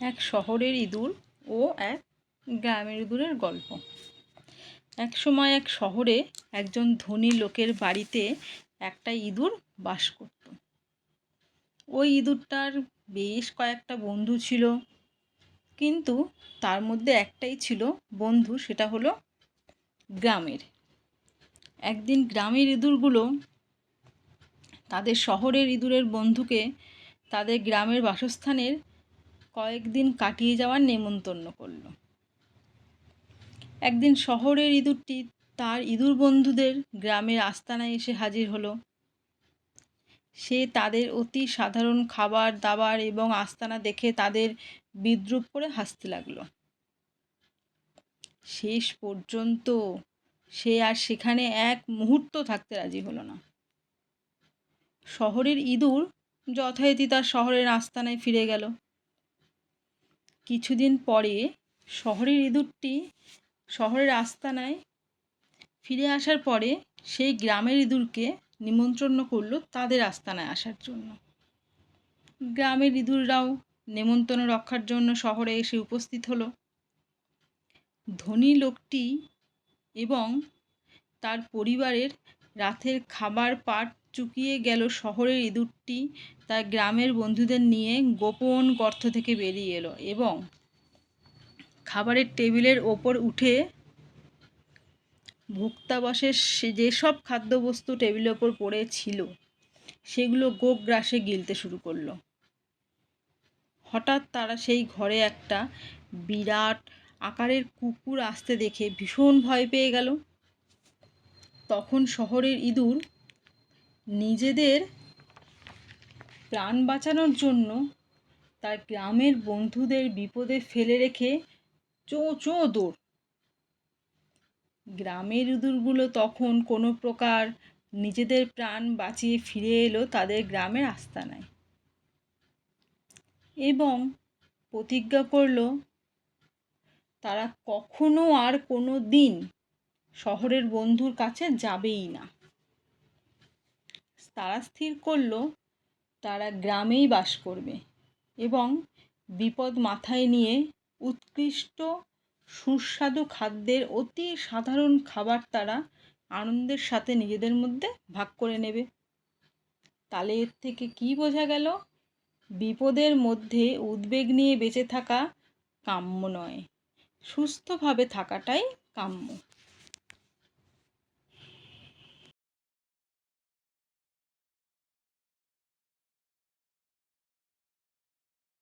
এক শহরের ইঁদুর ও এক গ্রামের ইঁদুরের গল্প। এক সময় এক শহরে একজন ধনী লোকের বাড়িতে একটা ইঁদুর বাস করত। ওই ইঁদুরটার বেশ কয়েকটা বন্ধু ছিল, কিন্তু তার মধ্যে একটাই ছিল বন্ধু, সেটা হলো গ্রামের। একদিন গ্রামের ইঁদুরগুলো তাদের শহরের ইঁদুরের বন্ধুকে তাদের গ্রামের বাসস্থানের কয়েকদিন কাটিয়ে যাওয়ার নেমন্তন্ন করল। একদিন শহরের ইঁদুরটি তার ইঁদুর বন্ধুদের গ্রামের আস্তানায় এসে হাজির হলো। সে তাদের অতি সাধারণ খাবার, দাবার এবং আস্তানা দেখে তাদের বিদ্রুপ করে হাসতে লাগল। শেষ পর্যন্ত সে আর সেখানে এক মুহূর্ত থাকতে রাজি হলো না। শহরের ইঁদুর যথারীতি তার শহরের আস্তানায় ফিরে গেল। কিছুদিন পরে শহরের ইঁদুরটি শহরের আস্তানায় ফিরে আসার পরে সেই গ্রামের ইঁদুরকে নিমন্ত্রণ করল তাদের আস্তানায় আসার জন্য। গ্রামের ইঁদুররাও নেমন্তন্ন রক্ষার জন্য শহরে এসে উপস্থিত হলো। ধনী লোকটি এবং তার পরিবারের রাতের খাবার পাট চুকিয়ে গেল শহরের ইঁদুরটি, তার গ্রামের বন্ধুদের নিয়ে গোপন গর্ত থেকে বেরিয়ে এলো এবং খাবারের টেবিলের ওপর উঠে ভুক্তাবাসের যেসব খাদ্যবস্তু টেবিলের ওপর পড়ে ছিল, সেগুলো গোপ গ্রাসে গিলতে শুরু করল। হঠাৎ তারা সেই ঘরে একটা বিরাট আকারের কুকুর আসতে দেখে ভীষণ ভয় পেয়ে গেল। তখন শহরের ইঁদুর নিজেদের প্রাণ বাঁচানোর জন্য তার গ্রামের বন্ধুদের বিপদে ফেলে রেখে চো চো দৌড়। গ্রামের ইঁদুরগুলো তখন কোনো প্রকার নিজেদের প্রাণ বাঁচিয়ে ফিরে এলো তাদের গ্রামের আস্তানায়। এবং প্রতিজ্ঞা করল, তারা কখনো আর কোনো দিন শহরের বন্ধুর কাছে যাবেই না। তারা স্থির করল, তারা গ্রামেই বাস করবে এবং বিপদ মাথায় নিয়ে উৎকৃষ্ট, সুস্বাদু খাদ্যের অতি সাধারণ খাবার তারা আনন্দের সাথে নিজেদের মধ্যে ভাগ করে নেবে। তাহলে এর থেকে কী বোঝা গেল? বিপদের মধ্যে উদ্বেগ নিয়ে বেঁচে থাকা কাম্য নয়, সুস্থভাবে থাকাটাই কাম্য।